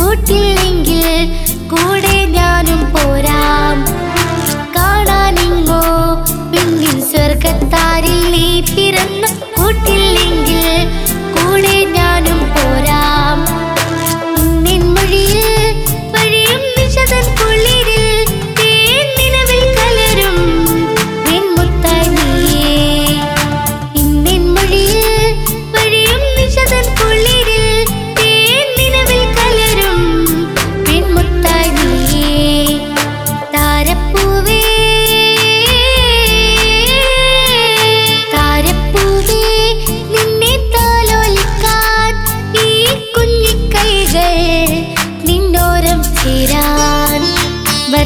കൂട്ടില്ലെങ്കിൽ കൂടെ ഞാനും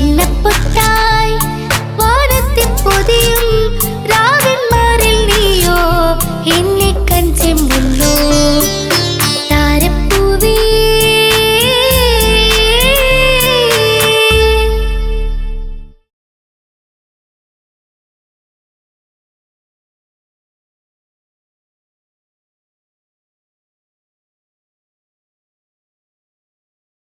விண்ணப்பத்து